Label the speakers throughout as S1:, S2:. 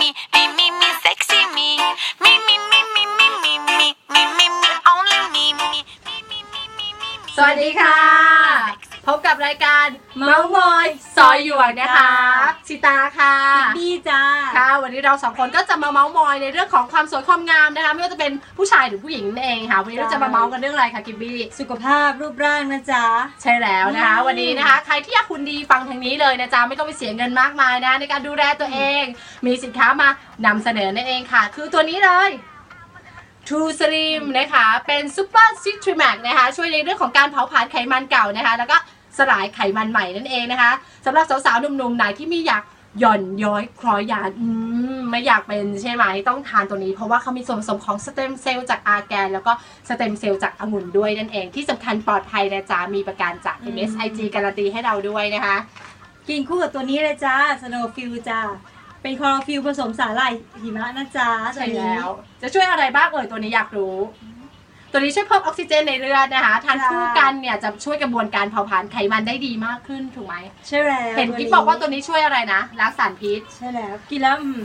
S1: me, me, me, me, sexy me. Me, me, me, me, me, me, me, me, me, me, only me, me, me, me, me, me, me, me.
S2: สวัสดีค่ะ พบกับรายการเมาส์มอยซอยหยวนนะคะชิตาค่ะ
S3: ดีจ้า
S2: ค่ะ วันนี้เราสองคนก็จะมาเมาส์มอยในเรื่องของความสวยความงามนะคะ ไม่ว่าจะเป็นผู้ชายหรือผู้หญิงนั่นเองค่ะ วันนี้เราจะมาเมาส์กันเรื่องอะไรคะกิบบี้
S3: สุขภาพรูปร่างนะจ๊ะ
S2: ใช่แล้วนะคะ
S3: อืม
S2: วันนี้นะคะ ใครที่อยากคุณดีฟังทางนี้เลยนะจ๊ะไม่ต้องไปเสียเงินมากมายนะ ในการดูแลตัวเอง มีสินค้ามานำเสนอนั่นเองค่ะ คือตัวนี้เลย True Slim นะคะ เป็น Super c i t r i m a x นะคะ ช่วยในเรื่องของการเผาผลาญไขมันเก่านะคะ แล้วก็ สลายไขมันใหม่นั่นเองนะคะสำหรับสาวๆหนุ่มๆไหนที่ไม่อยากหย่อนย้อยคล้อยยานอืมไม่อยากเป็นใช่ไหมต้องทานตัวนี้เพราะว่าเขามีส่วนผสมของสเต็มเซลล์จากอาแกน แล้วก็สเต็มเซลล์จากองุ่นด้วยนั่นเอง ที่สำคัญปลอดภัยนะจ๊ะ มีประกันจาก
S3: อืม
S2: MSIG การันตีให้เราด้วยนะคะ
S3: กินคู่กับตัวนี้เลยจ้าสโนฟิลจ้าเป็นคลอโรฟิลผสมสาหร่ายหิมะนะจ๊ะตัว
S2: ใช่
S3: นี้
S2: แล้วจะช่วยอะไรบ้างเอ่ยตัวนี้อยากรู้ ตัวนี้ช่วยเพิ่มออกซิเจนในเลือดนะคะทานคู่กันเนี่ยจะช่วยกระบวนการเผาผลาญไขมันได้ดีมากขึ้นถูกไหม
S3: ใช่แล้ว
S2: เห็นกิ๊บบอกว่าตัวนี้ช่วยอะไรนะล้างสารพิษ
S3: ใช่แล้วกินแล้วอืม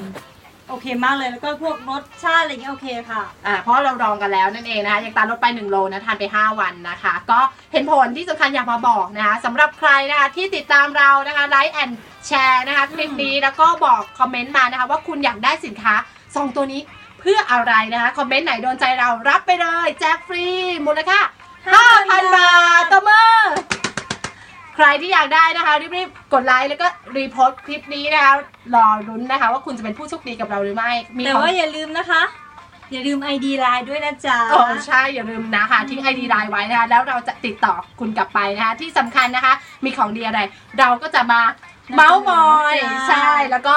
S3: โอเคมากเลยแล้วก็พวกรสชาติอะไรเงี้ยโอเคค่ะ
S2: อ่าเพราะเราลองกันแล้วนั่นเองนะคะยังตามลดไป 1 โลนะทานไป 5 วันนะคะ ก็เห็นผลที่สำคัญอยากมาบอกนะคะสำหรับใครนะคะที่ติดตามเรานะคะไลค์แอนแชร์นะคะคลิปนี้แล้วก็บอกคอมเมนต์มานะคะว่าคุณอยากได้สินค้าสองตัวนี้เพื่ออะไรนะคะ คอมเมนต์ไหนโดนใจเรารับไปเลย แจกฟรี มูลค่า5,000 บาทตบมือใครที่อยากได้นะคะ รีบๆ กดไลค์แล้วก็รีโพสต์คลิปนี้นะคะ รอรุ้นนะคะ ว่าคุณจะเป็นผู้โชคดีกับเราหรือไม่มี
S3: แต่
S2: ของ
S3: ว่าอย่าลืมนะคะ อย่าลืม ID ไลน์ด้วยนะจ๊ะ
S2: โอ้ใช่อย่าลืมนะคะทิ้งไอดีไลน์ไว้นะคะ แล้วเราจะติดต่อคุณกลับไปนะคะ ที่สำคัญนะคะ มีของดีอะไร เราก็จะมาเมาส์มอย ใช่แล้วก็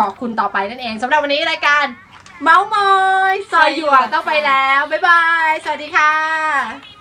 S2: บอกคุณต่อไปนั่นเองสำหรับวันนี้รายการ เมาส์มอยซอยหยวกต้องไปแล้ว บ๊ายบาย สวัสดีค่ะ